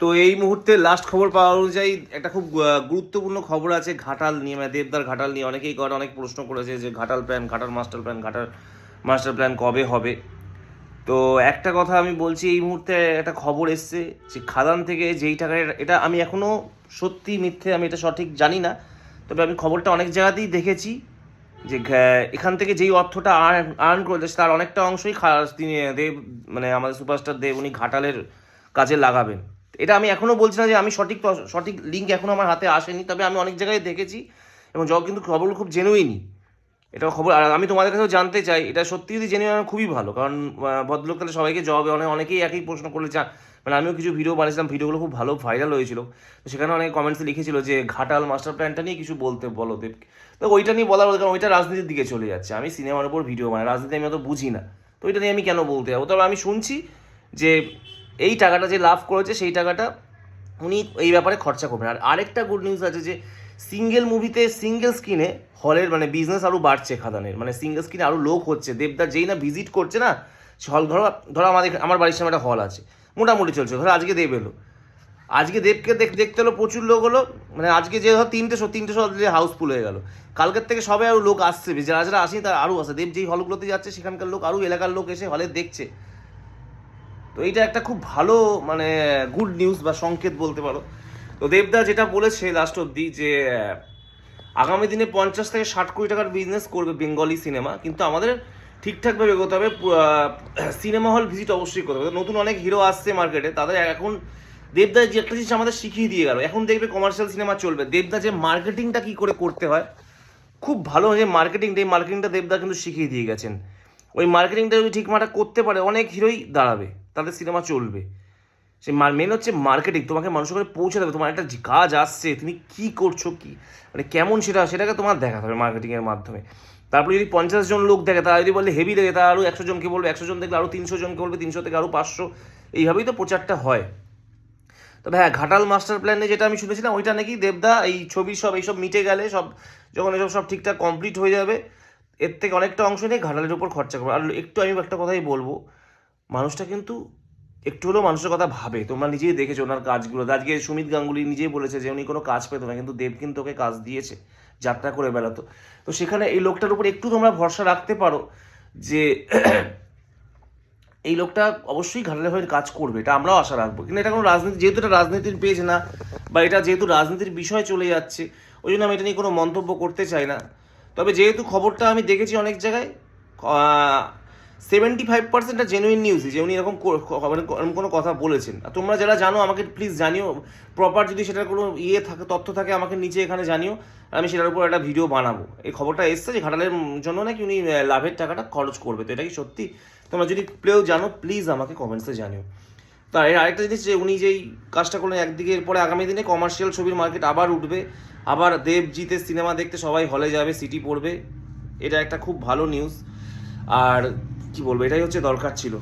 তো এই মুহূর্তে লাস্ট খবর পাওয়া অনুযায়ী একটা খুব গুরুত্বপূর্ণ খবর আছে, ঘাটাল নিয়ে মানে দেবদার ঘাটাল নিয়ে অনেকেই করে অনেক প্রশ্ন করেছে যে Ghatal plan Ghatal master plan Ghatal master plan কবে হবে? তো একটা কথা আমি বলছি, এই মুহূর্তে একটা খবর এসছে যে খাদান থেকে যেই টাকাটা এটা আমি এখনও সত্যি মিথ্যে আমি এটা সঠিক জানি না, তবে আমি খবরটা অনেক জায়গাতেই দেখেছি যে এখান থেকে যেই অর্থটা আর্ন আর্ন করেছে, তার অনেকটা অংশই তিনি দেব মানে আমাদের সুপারস্টার দেব, উনি ঘাটালের কাজে লাগাবেন। এটা আমি এখনও বলছি না যে আমি সঠিক সঠিক লিঙ্ক এখনও আমার হাতে আসেনি, তবে আমি অনেক জায়গায় দেখেছি এবং যখন কিন্তু খবরগুলো খুব জেনুইনই এটা খবর আর আমি তোমাদের কাছেও জানতে চাই, এটা সত্যি যদি জেনে আমার খুবই ভালো। কারণ ভদ্রলোক তাহলে সবাইকে জবাবে অনেক অনেকেই একই প্রশ্ন করলে চান মানে আমিও কিছু ভিডিও বানিয়েছিলাম ভিডিওগুলো খুব ভালো ভাইরাল হয়েছিল। তো সেখানে অনেক কমেন্টসে লিখেছিল যে, ঘাটাল মাস্টার প্ল্যানটা নিয়ে কিছু বলতে বলো দেবকে। তো ওইটা নিয়ে বলার কারণ ওইটা রাজনীতির দিকে চলে যাচ্ছে। আমি সিনেমার উপর ভিডিও বানাই, রাজনীতি আমি অত বুঝি না। তো ওইটা নিয়ে আমি কেন বলতে যাব? তবে আমি শুনছি যে এই টাকাটা যে লাভ করেছে, সেই টাকাটা উনি এই ব্যাপারে খরচা করবেন। আর আরেকটা গুড নিউজ আছে যে সিঙ্গেল মুভিতে সিঙ্গেল স্ক্রিনে হলের মানে বিজনেস আরও বাড়ছে খাদানের। মানে সিঙ্গেল স্ক্রিনে আরও লোক হচ্ছে। দেবদার যেই না ভিজিট করছে না হল ধরো ধরো আমাদের আমার বাড়ির সামনে একটা হল আছে। মোটামুটি চলছে। ধরো আজকে দেব এলো। আজকে দেবকে দেখ দেখতে হলো, প্রচুর লোক হলো। মানে আজকে যে ধর তিনটে শো তিনটে শো হাউসফুল হয়ে গেল। কালকের থেকে সবাই আরও লোক আসছে। যারা যারা আসেনি তারা আরও আসে দেব যেই হলগুলোতে যাচ্ছে, সেখানকার লোক আরও এলাকার লোক এসে হলে দেখছে। তো এইটা একটা খুব ভালো মানে গুড নিউজ বা সংকেত বলতে পারো। তো দেবদা যেটা বলেছে লাস্ট অব্দি যে আগামী দিনে পঞ্চাশ থেকে ষাট কোটি টাকার বিজনেস করবে বেঙ্গলি সিনেমা কিন্তু আমাদের ঠিকঠাকভাবে এগোতে হবে সিনেমা হল ভিজিট অবশ্যই করতে হবে। নতুন অনেক হিরো আসছে মার্কেটে তাদের এখন দেবদা যে একটা জিনিস আমাদের শিখিয়ে দিয়ে গেল, এখন দেখবে কমার্শিয়াল সিনেমা চলবে। দেবদা যে মার্কেটিংটা কি করে করতে হয়, খুব ভালো যে মার্কেটিংটা এই মার্কেটিংটা দেবদা কিন্তু শিখিয়ে দিয়ে গেছেন। ওই মার্কেটিংটা যদি ঠিক মাটা করতে পারে, অনেক হিরোই দাঁড়াবে। তাদের সিনেমা চলবে। সে মেন হচ্ছে মার্কেটিং তোমাকে মানুষের কাছে পৌঁছে দেবে। তোমার একটা কাজ আসছে, তুমি কি করছ কি? মানে কেমন সেটা সেটাকে তোমার দেখাতে হবে মার্কেটিংয়ের মাধ্যমে। তারপরে যদি পঞ্চাশ জন লোক দেখে, তারা যদি বলে হেভি দেখে, তারা আরও একশো জনকে বলবে, একশো জন দেখলে আরও তিনশো জনকে বলবে, তিনশো থেকে আরও পাঁচশো। এইভাবেই তো প্রচারটা হয়। তবে হ্যাঁ ঘাটাল মাস্টার প্ল্যানে যেটা আমি শুনেছিলাম, ওইটা নাকি দেবদা, এই ছবি সব, এইসব মিটে গেলে সব যখন এসব সব ঠিকঠাক কমপ্লিট হয়ে যাবে, এর থেকে অনেকটা অংশ নিয়ে ঘাটালের উপর খরচা করবে। আর একটু আমি একটা কথাই বলব মানুষটা কিন্তু একটু হলেও মানুষের কথা ভাবে। তোমরা নিজেই দেখেছ ওনার কাজগুলো। আজকে সুমিত গাঙ্গুলি নিজেই বলেছে যে উনি কোনো কাজ পেতো না, কিন্তু দেব কিন্তু ওকে কাজ দিয়েছে, যাত্রা করে বেড়াতো। তো সেখানে এই লোকটার উপর একটু তোমরা ভরসা রাখতে পারো যে এই লোকটা অবশ্যই ঘাটালের হয়ে কাজ করবে, এটা আমরাও আশা রাখব। কিন্তু এটা কোনো রাজনীতি, যেহেতু এটা রাজনীতির পেজ না, বা এটা যেহেতু রাজনীতির বিষয় চলে যাচ্ছে, ওই জন্য আমি এটা নিয়ে কোনো মন্তব্য করতে চাই না। তবে যেহেতু খবরটা আমি দেখেছি অনেক জায়গায় সেভেন্টি ফাইভ পার্সেন্টটা জেনুইন নিউজই যে উনি এরকম মানে এরকম কোনো কথা বলেছেন। আর তোমরা যারা জানো, আমাকে প্লিজ জানিও। প্রপার যদি সেটার কোনো ইয়ে থাকে, তথ্য থাকে, আমাকে নিচে এখানে জানিও। আমি সেটার উপর একটা ভিডিও বানাবো। এই খবরটা এসছে যে ঘাটালের জন্য নাকি উনি লাভের টাকাটা খরচ করবে। তো এটা কি সত্যি? তোমরা যদি প্লেও জানো প্লিজ আমাকে কমেন্টসে জানিও। তার এর আরেকটা জিনিস যে উনি যেই কাজটা করলেন, একদিকে এরপরে আগামী দিনে কমার্শিয়াল ছবির মার্কেট আবার উঠবে। আবার দেবজিতের সিনেমা দেখতে সবাই হলে যাবে, সিটি পড়বে। এটা একটা খুব ভালো নিউজ আর কি বলব? এটাই হচ্ছে দরকার ছিল।